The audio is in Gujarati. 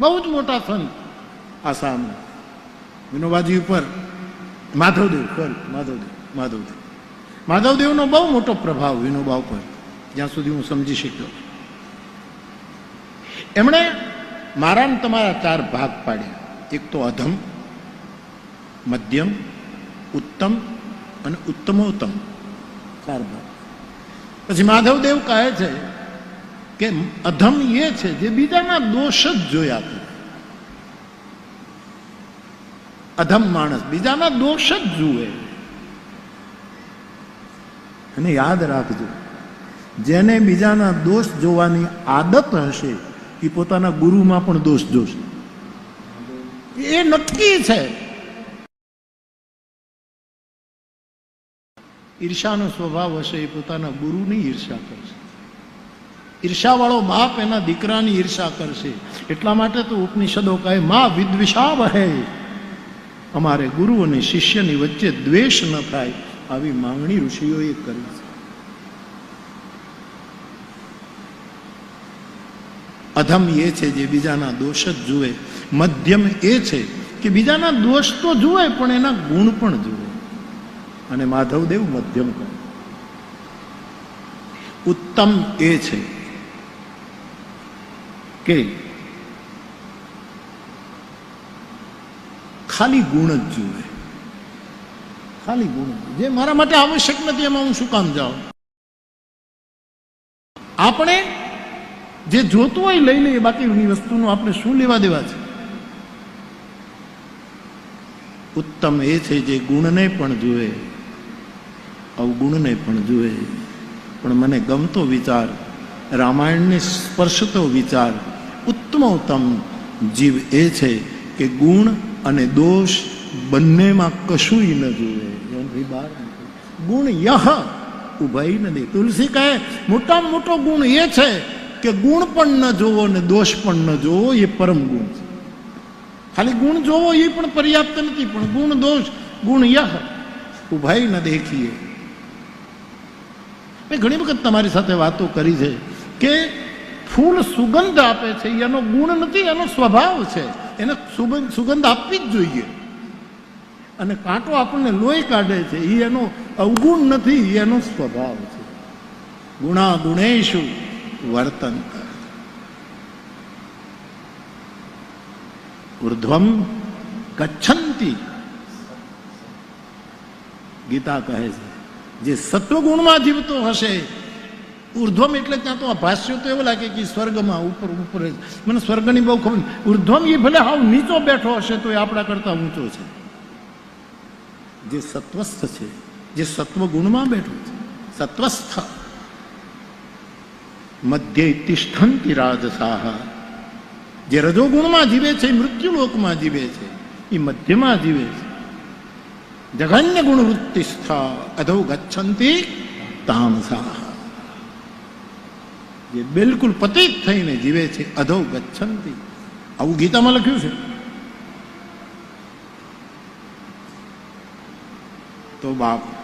બહુ જ મોટા સંત આસામ, વિનોબાજી ઉપર, માધવદેવ સોરી માધવદેવ માધવદેવ. માધવદેવનો બહુ મોટો પ્રભાવ વિનોબા ઉપર, જ્યાં સુધી હું સમજી શક્યો. એમણે મારા તમારા ચાર ભાગ પાડ્યા. એક તો અધમ, મધ્યમ, ઉત્તમ અને ઉત્તમોત્તમ. ચાર ભાગ. પછી માધવદેવ કહે છે કે અધમ એ છે જે બીજાના દોષ જ જોયા કરે. અધમ માણસ બીજાના દોષ જ જુએ. અને યાદ રાખજો, જેને બીજાના દોષ જોવાની આદત હશે, એ પોતાના ગુરુમાં પણ દોષ જોશે. એ નક્કી છે. ઈર્ષાનો સ્વભાવ હશે એ પોતાના ગુરુની ઈર્ષા કરશે. ઈર્ષાવાળો બાપ એના દીકરાની ઈર્ષા કરશે. એટલા માટે તો ઉપનિષદો કહે, મા વિદ્વિષા વહે અમારે ગુરુ અને શિષ્યની વચ્ચે દ્વેષ ન થાય, આવી માંગણી ઋષિઓએ કરી છે. અધમ એ છે જે બીજાના દોષ જ જુએ. મધ્યમ એ છે કે બીજાના દોષ તો જુએ, પણ એના ગુણ પણ જુએ. અને માધવદેવ મધ્યમ કહે. ઉત્તમ એ છે કે ખાલી ગુણ જ જુએ ખાલી ગુણ જે મારા માટે આવશ્યક નથી, એમાં હું શું કામ જાઉં? આપણે જે જોતું હોય લઈ લઈએ, બાકીની વસ્તુનું આપણે શું લેવા દેવા છે? ઉત્તમ એ છે જે ગુણને પણ જુએ, અવગુણને પણ જુએ. પણ મને ગમતો વિચાર, રામાયણને સ્પર્શતો વિચાર ઉત્તમોત્તમ જીવ એ છે કે ગુણ અને દોષ બંનેમાં કશુંય ન જુએ. એનાથી બહાર ગુણ યહ ઉભય નથી તુલસી કહે, મોટામાં મોટો ગુણ એ છે કે ગુણ પણ ન જોવો ને દોષ પણ ન જોવો એ પરમ ગુણ છે. ખાલી ગુણ જોવો એ પણ પર્યાપ્ત નથી, પણ ગુણ દોષ, ગુણ યહ ઉભય ન દેખીએ. મેં ઘણી વખત તમારી સાથે વાતો કરી છે કે ફૂલ સુગંધ આપે છે. એનો ગુણ નથી, એનો સ્વભાવ છે. એને સુગંધ આપવી જ જોઈએ. અને કાંટો આપણને લોહી કાઢે છે. એ એનો અવગુણ નથી એનો સ્વભાવ છે. ગુણા ગુણેશુ વર્તન ઉર્ધ્વમ ગચ્છંતી. ગીતા કહે છે, જે સત્વગુણમાં જીવતો હશે ઉર્ધ્વમ એટલે ત્યાં તો ભાષ્યો તો એવું લાગે કે સ્વર્ગમાં ઉપર ઉપર મને સ્વર્ગની બહુ ખબર ઉર્ધ્વમ એ ભલે હાવ નીચો બેઠો હશે તો એ આપણા કરતા ઊંચો છે. જે સત્વસ્થ છે, જે સત્વગુણમાં બેઠો છે, સત્વસ્થ. મધ્ય તિષ્ઠંતિ રાજસાહ. જે રજોગુણમાં જીવે છે એ મૃત્યુલોકમાં જીવે છે એ મધ્યમાં જીવે છે. જઘન્ય ગુણ વૃત્તિસ્થા અધો ગચ્છંતિ તામસા જે બિલકુલ પતિત થઈને જીવે છે અધો ગચ્છંતી. આવું ગીતામાં લખ્યું છે. તો બાપ